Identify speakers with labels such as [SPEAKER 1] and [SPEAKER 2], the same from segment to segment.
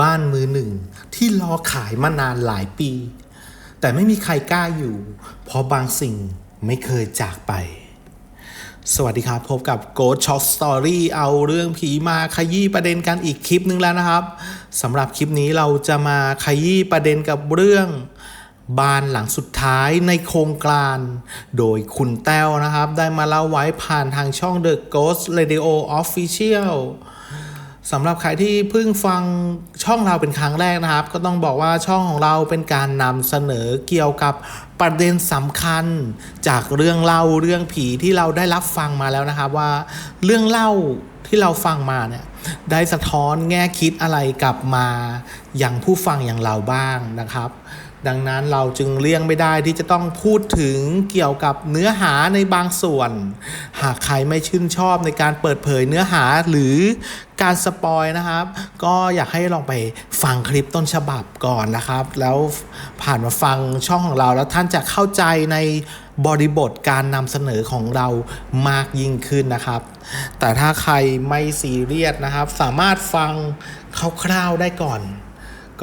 [SPEAKER 1] บ้านมือหนึ่ง ที่รอขายมานานหลายปี แต่ไม่มีใครกล้าอยู่ เพราะบางสิ่งไม่เคยจากไป สวัสดีครับ พบกับ Ghost Shot Story เอาเรื่องผีมาขยี้ประเด็นกันอีกคลิปหนึ่งแล้วนะครับสำหรับคลิปนี้เราจะมาขยี้ประเด็นกับเรื่องบ้านหลังสุดท้ายในโครงการ โดยคุณแต้วนะครับ ได้มาเล่าไว้ผ่านทางช่อง The Ghost Radio Official สำหรับใครที่เพิ่งฟังช่องเราเป็นครั้งแรกนะครับ ก็ต้องบอกว่าช่องของเราเป็นการนำเสนอเกี่ยวกับประเด็นสำคัญ จากเรื่องเล่าเรื่องผีที่เราได้รับฟังมาแล้วนะครับว่าเรื่องเล่าที่เราฟังมาเนี่ยได้สะท้อนแง่คิดอะไรกลับมาอย่างผู้ฟังอย่างเราบ้างนะครับ ดังนั้นเราจึงเลี่ยงไม่ได้ที่จะต้องพูดถึงเกี่ยวกับเนื้อหาในบางส่วน หากใครไม่ชื่นชอบในการเปิดเผยเนื้อหาหรือการสปอยนะครับ ก็อยากให้ลองไปฟังคลิปต้นฉบับก่อนนะครับ แล้วผ่านมาฟังช่องของเราแล้วท่านจะเข้าใจในบริบทการนำเสนอของเรามากยิ่งขึ้นนะครับ แต่ถ้าใครไม่ซีเรียสนะครับ สามารถฟังคร่าวๆได้ก่อน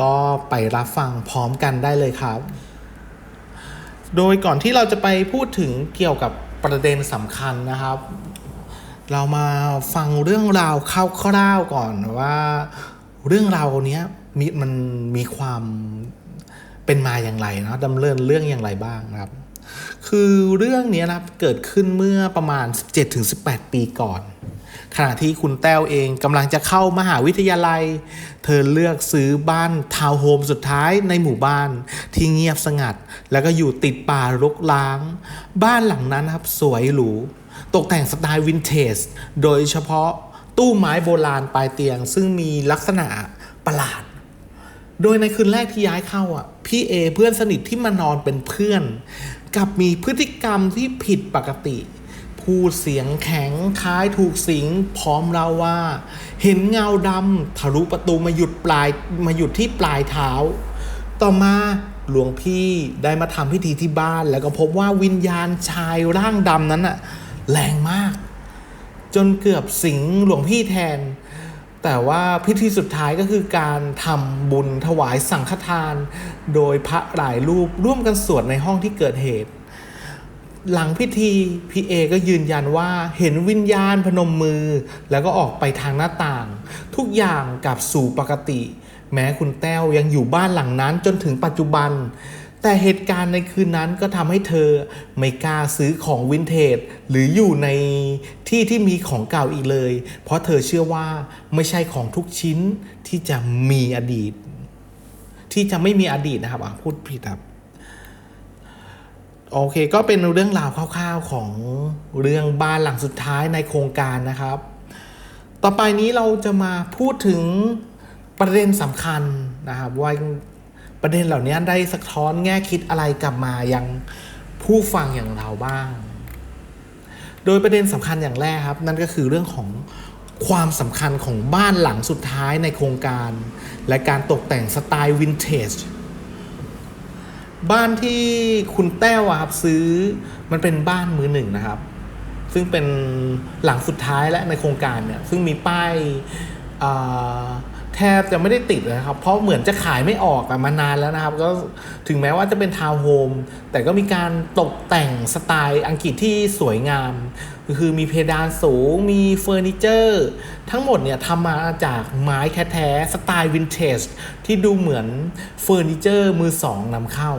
[SPEAKER 1] ก็ไปรับฟังพร้อมกันได้เลยครับ โดยก่อนที่เราจะไปพูดถึงเกี่ยวกับประเด็นสำคัญนะครับ เรามาฟังเรื่องราวคร่าวๆก่อนว่าเรื่องราวเนี้ยมีมันมีความเป็นมาอย่างไรนะดำเนินเรื่องอย่างไรบ้างครับ คือเรื่องนี้นะครับเกิดขึ้นเมื่อประมาณ 17-18 ปีก่อน ขณะที่คุณแต้วเองกำลังจะเข้ามหาวิทยาลัย เธอเลือกซื้อบ้านทาวน์โฮมสุดท้ายในหมู่บ้านที่เงียบสงัด แล้วก็อยู่ติดป่ารกร้าง บ้านหลังนั้นครับสวยหรู ตกแต่งสไตล์วินเทจ โดยเฉพาะตู้ไม้โบราณปลายเตียง ซึ่งมีลักษณะประหลาด โดยในคืนแรกที่ย้ายเข้าอะ พี่เอเพื่อนสนิทที่มานอนเป็นเพื่อน กับมีพฤติกรรมที่ผิดปกติ พูดเสียงแข็งคล้ายถูกสิงพร้อมเล่าว่า เห็นเงาดำทะลุประตูมาหยุดปลายมาหยุดที่ปลายเท้า ต่อมาหลวงพี่ได้มาทำพิธีที่บ้าน แล้วก็พบว่าวิญญาณชายร่างดำนั้นอะแรงมาก จนเกือบสิงหลวงพี่แทน แต่ว่าพิธีสุดท้ายก็คือการทำบุญถวายสังฆทาน โดยพระหลายรูปร่วมกันสวดในห้องที่เกิดเหตุ หลังพิธีพีเอก็ยืนยันว่าเห็นวิญญาณพนมมือ แล้วก็ออกไปทางหน้าต่าง ทุกอย่างกลับสู่ปกติ แม้คุณแต้วยังอยู่บ้านหลังนั้นจนถึงปัจจุบัน แต่เหตุการณ์ในคืนนั้นก็ทำให้เธอไม่กล้าซื้อของวินเทจ หรืออยู่ในที่ที่มีของเก่าอีกเลย เพราะเธอเชื่อว่าไม่ใช่ของทุกชิ้นที่จะมีอดีต ที่จะไม่มีอดีตนะครับอะพูดผิดครับ โอเคก็เป็นเรื่องราวคร่าวๆของเรื่องบ้านหลังสุดท้ายในโครงการนะครับ ต่อไปนี้เราจะมาพูดถึงประเด็นสำคัญนะครับว่าประเด็นเหล่านี้ได้สะท้อนแง่คิดอะไรกลับมายังผู้ฟังอย่างเราบ้าง โดยประเด็นสำคัญอย่างแรกครับ นั่นก็คือเรื่องของความสำคัญของบ้านหลังสุดท้ายในโครงการ และการตกแต่งสไตล์วินเทจ บ้านที่คุณแต้วครับซื้อมันเป็นบ้านมือหนึ่งนะครับ ซึ่งเป็นหลังสุดท้ายและในโครงการเนี่ย ซึ่งมีป้ายอ่า แทบจะไม่ได้ติดเลยนะครับ เพราะเหมือนจะขายไม่ออกมานานแล้วนะครับ ก็ถึงแม้ว่าจะเป็นทาวน์โฮมแต่ก็มีการตกแต่งสไตล์อังกฤษที่สวยงามก็คือมีเพดานสูง มีเฟอร์นิเจอร์ ทั้งหมดเนี่ยทำมาจากไม้แท้ๆสไตล์วินเทจที่ดูเหมือนเฟอร์นิเจอร์มือสองนำเข้า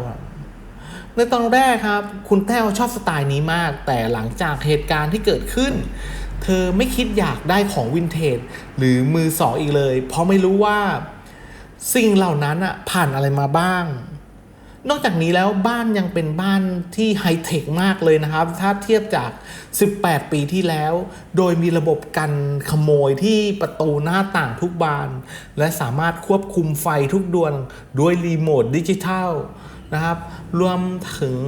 [SPEAKER 1] ในตอนแรกครับ คุณแต้วชอบสไตล์นี้มาก แต่หลังจากเหตุการณ์ที่เกิดขึ้น เธอไม่คิดอยากได้ของวินเทจหรือมือสองอีกเลย เพราะไม่รู้ว่าสิ่งเหล่านั้นอะผ่านอะไรมาบ้าง นอกจากนี้แล้วบ้านยังเป็นบ้านที่ไฮเทคมากเลยนะครับ ถ้าเทียบจาก 18 ปีที่แล้ว โดยมีระบบกันขโมยที่ประตูหน้าต่างทุกบาน และสามารถควบคุมไฟทุกดวงด้วยรีโมทดิจิทัลนะครับ รวมถึง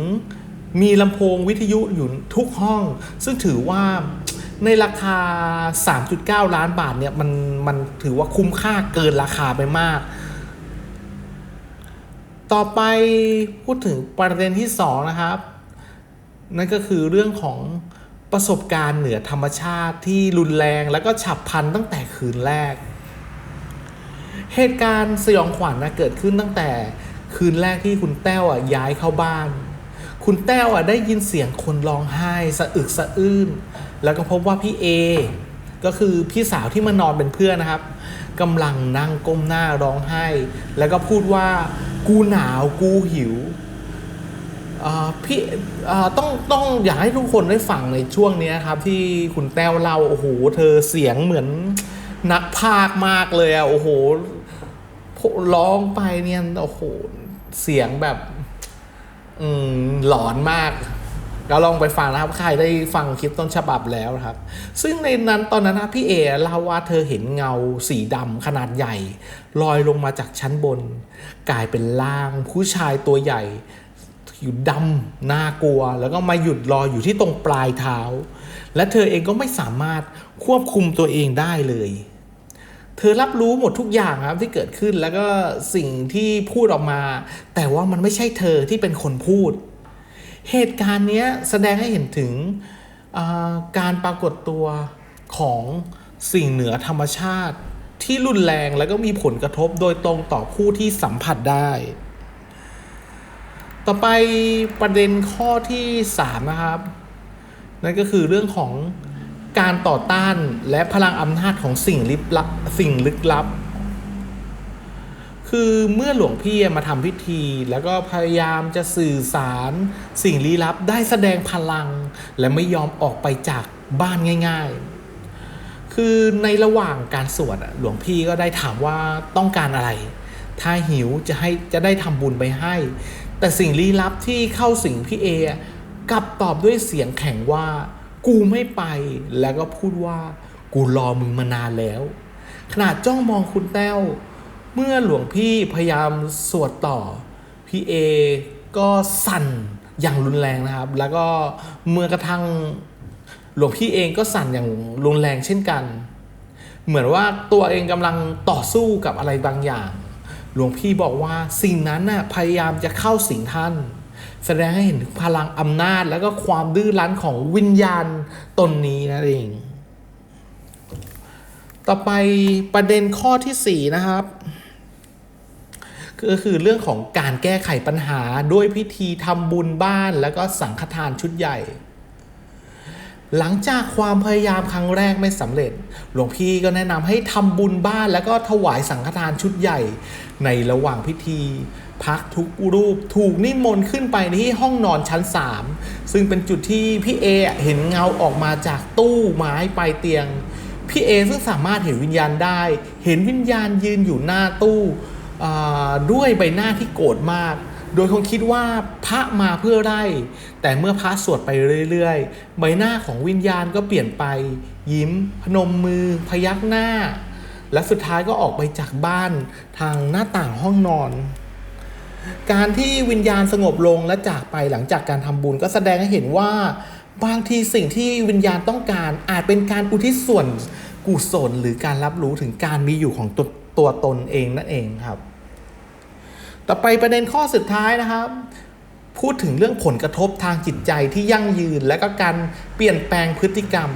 [SPEAKER 1] มีลำโพงวิทยุอยู่ทุกห้อง ซึ่งถือว่า ในราคา 3.9 ล้านบาทเนี่ยมันมันถือว่าคุ้มค่าเกินราคาไปมาก ต่อไปพูดถึงประเด็นที่ 2 นะครับ นั่นก็คือเรื่องของประสบการณ์เหนือธรรมชาติที่รุนแรงแล้วก็ฉับพลันตั้งแต่คืนแรก เหตุการณ์สยองขวัญนะเกิดขึ้นตั้งแต่คืนแรกที่คุณแต้วอะย้ายเข้าบ้าน คุณแต้วอะได้ยินเสียงคนร้องไห้สะอึกสะอื้น แล้วก็พบว่าพี่เอก็คือพี่สาวที่มานอนเป็นเพื่อนนะครับกำลังนั่งก้มหน้าร้องไห้ แล้วก็พูดว่ากูหนาวกูหิวพี่ต้องต้องอยากให้ทุกคนได้ฟังในช่วงนี้ครับที่คุณแต้วเล่าโอ้โหเธอเสียงเหมือนนักพากย์มากเลยอะโอ้โหร้องไปเนี่ยโอ้โหเสียงแบบ อืมหลอนมาก ก็ลองไปฟังนะครับ ใครได้ฟังคลิปต้นฉบับแล้วนะครับ ซึ่งในนั้นตอนนั้นนะพี่เอเล่าว่าเธอเห็นเงาสีดำขนาดใหญ่ ลอยลงมาจากชั้นบน กลายเป็นร่างผู้ชายตัวใหญ่อยู่ดำน่ากลัว แล้วก็มาหยุดรออยู่ที่ตรงปลายเท้า และเธอเองก็ไม่สามารถควบคุมตัวเองได้เลย เธอรับรู้หมดทุกอย่างครับที่เกิดขึ้นแล้วก็สิ่งที่พูดออกมา แต่ว่ามันไม่ใช่เธอที่เป็นคนพูด เหตุการณ์นี้แสดงให้เห็นถึงการปรากฏตัวของสิ่งเหนือธรรมชาติที่รุนแรงแล้วก็มีผลกระทบโดยตรงต่อผู้ที่สัมผัสได้ ต่อไปประเด็นข้อที่ 3 นะครับ นั่นก็คือเรื่องของการต่อต้านและพลังอำนาจของสิ่งลึกลับสิ่งลึกลับ คือเมื่อหลวงพี่มาทำพิธี แล้วก็พยายามจะสื่อสารสิ่งลี้ลับได้แสดงพลัง และไม่ยอมออกไปจากบ้านง่าย ๆ คือในระหว่างการสวดหลวงพี่ก็ได้ถามว่าต้องการอะไร ถ้าหิวจะให้จะได้ทำบุญไปให้ แต่สิ่งลี้ลับที่เข้าสิงพี่เอกลับตอบด้วยเสียงแข็งว่า กูไม่ไป แล้วก็พูดว่า กูรอมึงมานานแล้ว ขนาดจ้องมองคุณแต้ว เมื่อหลวงพี่พยายามสวดต่อ พี่เอก็สั่นอย่างรุนแรงนะครับ แล้วก็เมื่อกระทั่งหลวงพี่เองก็สั่นอย่างรุนแรงเช่นกัน เหมือนว่าตัวเองกำลังต่อสู้กับอะไรบางอย่าง หลวงพี่บอกว่าสิ่งนั้นน่ะพยายามจะเข้าสิงท่าน แสดงให้เห็นพลังอำนาจแล้วก็ความดื้อรั้นของวิญญาณตนนี้นั่นเอง ต่อไปประเด็นข้อที่ 4 นะครับ ก็คือเรื่องของการแก้ไขปัญหาด้วยพิธีทำบุญบ้านแล้วก็สังฆทานชุดใหญ่ หลังจากความพยายามครั้งแรกไม่สำเร็จ หลวงพี่ก็แนะนำให้ทำบุญบ้านแล้วก็ถวายสังฆทานชุดใหญ่ ในระหว่างพิธีพักทุกรูปถูกนิมนต์ขึ้นไปที่ห้องนอนชั้น 3 ซึ่งเป็นจุดที่พี่เอเห็นเงาออกมาจากตู้ไม้ปลายเตียง พี่เอซึ่งสามารถเห็นวิญญาณได้ เห็นวิญญาณยืนอยู่หน้าตู้ ด้วยใบหน้าที่โกรธมาก โดยคงคิดว่าพระมาเพื่อไล่แต่เมื่อพระสวดไปเรื่อยๆ ใบหน้าของวิญญาณก็เปลี่ยนไป ยิ้ม พนมมือ พยักหน้า และสุดท้ายก็ออกไปจากบ้านทางหน้าต่างห้องนอน การที่วิญญาณสงบลงและจากไปหลังจากการทำบุญก็แสดงให้เห็นว่าบางทีสิ่งที่วิญญาณต้องการอาจเป็นการอุทิศส่วน กุศลหรือการรับรู้ถึงการมีอยู่ของตัวตัวตนเองนั่นเองครับ ต่อไปประเด็นข้อสุดท้ายนะครับ พูดถึงเรื่องผลกระทบทางจิตใจที่ยั่งยืนและก็การเปลี่ยนแปลงพฤติกรรม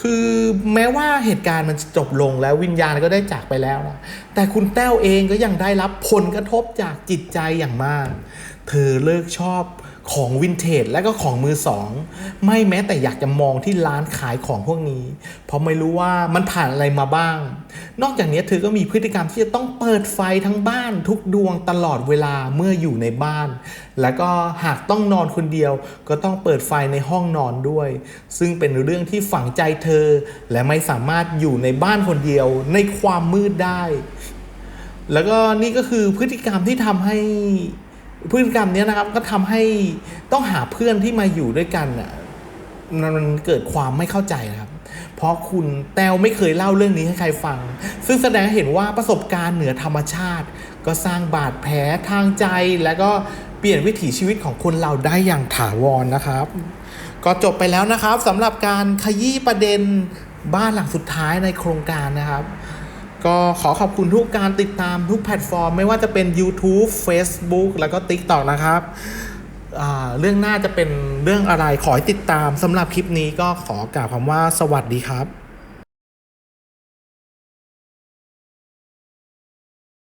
[SPEAKER 1] คือแม้ว่าเหตุการณ์มันจะจบลงแล้ววิญญาณก็ได้จากไปแล้วนะแต่คุณแต้วเองก็ยังได้รับผลกระทบจากจิตใจอย่างมาก เธอเลิกชอบ ของวินเทจและก็ของมือสอง ไม่แม้แต่อยากจะมองที่ร้านขายของพวกนี้ เพราะไม่รู้ว่ามันผ่านอะไรมาบ้าง นอกจากนี้เธอก็มีพฤติกรรมที่จะต้องเปิดไฟทั้งบ้านทุกดวงตลอดเวลาเมื่ออยู่ในบ้าน แล้วก็หากต้องนอนคนเดียว ก็ต้องเปิดไฟในห้องนอนด้วย ซึ่งเป็นเรื่องที่ฝังใจเธอ และไม่สามารถอยู่ในบ้านคนเดียวในความมืดได้ แล้วก็นี่ก็คือพฤติกรรมที่ทำให้ พฤติกรรมนี้นะครับก็ทำให้ต้องหาเพื่อนที่มาอยู่ด้วยกันอะมันเกิดความไม่เข้าใจนะครับ เพราะคุณแต้วไม่เคยเล่าเรื่องนี้ให้ใครฟัง ซึ่งแสดงให้เห็นว่าประสบการณ์เหนือธรรมชาติ ก็สร้างบาดแผลทางใจ และก็เปลี่ยนวิถีชีวิตของคนเราได้อย่างถาวรนะครับ ก็จบไปแล้วนะครับสำหรับการขยี้ประเด็นบ้านหลังสุดท้ายในโครงการนะครับ ก็ขอขอบคุณทุกการติดตามทุกแพลตฟอร์ม ไม่ว่าจะเป็น YouTube Facebook แล้วก็ TikTok นะครับเรื่องหน้าจะเป็นเรื่องอะไรขอให้ติดตามสำหรับคลิปนี้ก็ขอกล่าวคำว่าสวัสดีครับ